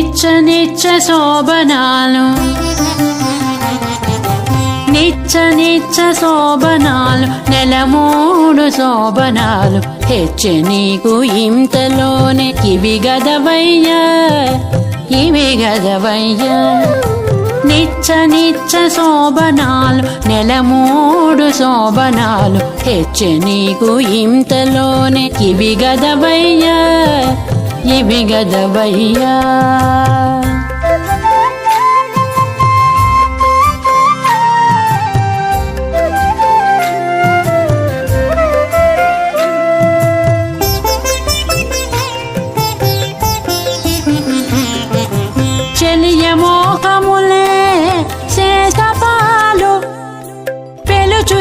నిచ్చ నిచ్చ శోభనాలు. నిచ్చ నిచ్చ శోభనాలు నెల మూడు శోభనాలు. హెచ్చ నీకు ఇంతలోనే ఇవి గదవయ్యా ఇవి గదవయ్యా. నిచ్చ నిచ్చ శోభనాలు నెల మూడు శోభనాలు. హెచ్చ నీకు ఇంతలోనే ఇవి గదవయ్యా ఇవి గదవయ్యా.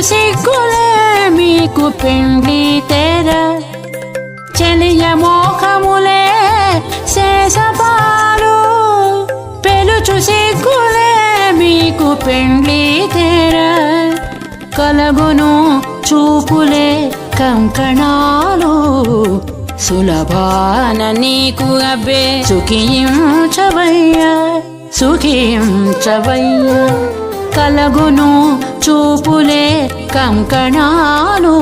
సిగ్గులే మీకు పిండి తెర. చెలియ మోహములే శేషపాలు పెలుచు సిగ్గులే మీకు పెండ్లి తెర. కలగును చూపులే కంకణాలు సులభాన నీకు అబ్బే. సుఖించవయ్యా సుఖించవయ్యా. కలగును చూపులే కంకణాలు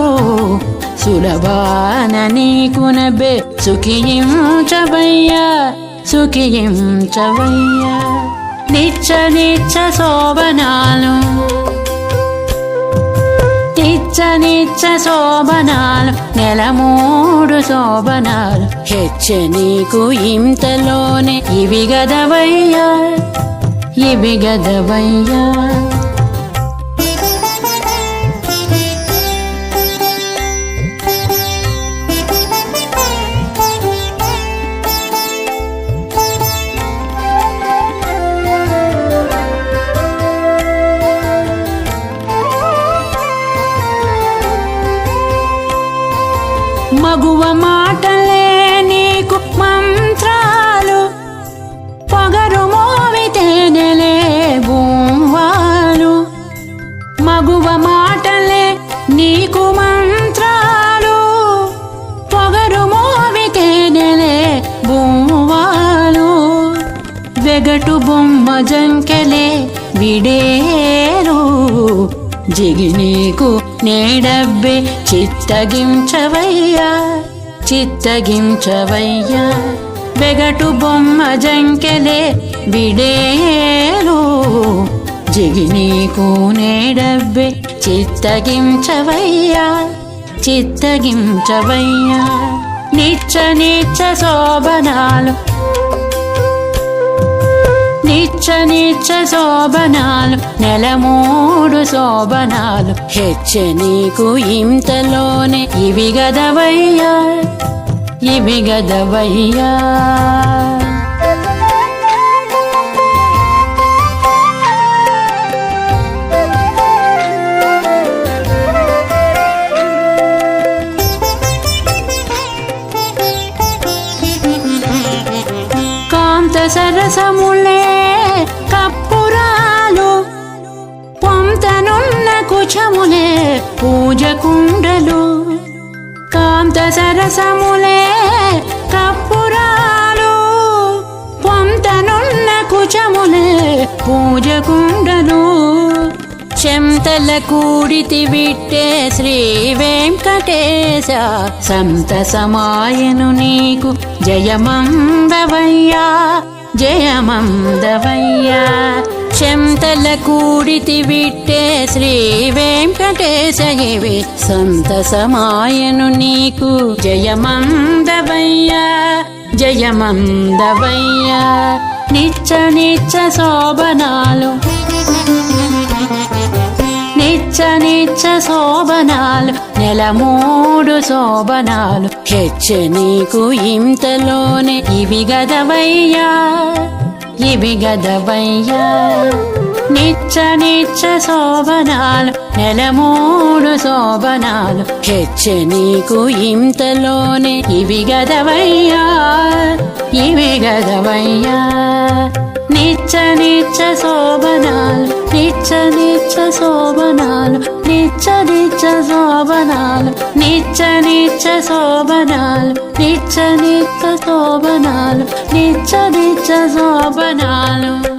సులభాన నీకు నబ్బే సుఖించవయ్యా సుఖించవయ్యా. నిచ్చ నిచ్చ శోభనాలు నిచ్చ నిచ్చ శోభనాలు నెల మూడు శోభనాలు. హెచ్చ నీకు ఇంతలోనే ఇవి గదవయ్యా ఇవి గదవయ్యా. మగువ మాటలే నీకు మంత్రాలు. పొగరు మోవితేనెలే భూవాలు మగువ మాటలే నీకు మంత్రాలు. పొగరు మోవితేనెలే భూవాలు వెగటు బొమ్మ జంకెలే విడే జిగి నీకు నేడబ్బే చిత్తగించవయ్యా చిత్తగించవయ్యా. వెగటు బొమ్మ జంకెలే బిడేలు జిగి నీకు నేడబ్బే చిత్తగించవయ్యా చిత్తగించవయ్యా. నిచ్చ నిచ్చ శోభనాలు నిచ్చ నిచ్చ శోభనాలు నెల మూడు శోభనాలు. హెచ్చ నీకు ఇంతలోనే ఇవి గదవయ్యా ఇవి గదవయ్యా. రసరసములే కప్పురాలు. పొంతనున్న కుచములే పూజకుండలు చెంతల కూడితి విట్టే శ్రీ వెంకటేశ. సంత సమాయను నీకు జయమందవయ్యా. జయమందవయ్యా చెంతల కూడితి విట్టే శ్రీ వెంకటేశ ఇవి సంత సమాయను నీకు జయమందవయ్యా జయమందవయ్యా. నిచ్చ నిచ్చ శోభనాలు. నిచ్చ శోభనాలు నెల మూడు శోభనాలు. హెచ్చ నీకు ఇంతలోనే ఇవి గదవయ్యా ఇవి గదవయ్యా. నిచ్చ నిచ్చ శోభనాలు నెల మూడు శోభనాలు. హెచ్చ నీకు ఇంతలోనే ఇవి గదవయ్యా ఇవి గదవయ్యా. నిచ్చ నిచ్చ శోభనాలు నిచ్చ నిచ్చ శోభనాలు నిచ్చ నిచ్చ శోభనాలు నిచ్చ నిచ్చ శోభనాలు నిత్య నిత్య శోభనాలు నిత్య నిత్య శోభనాలు.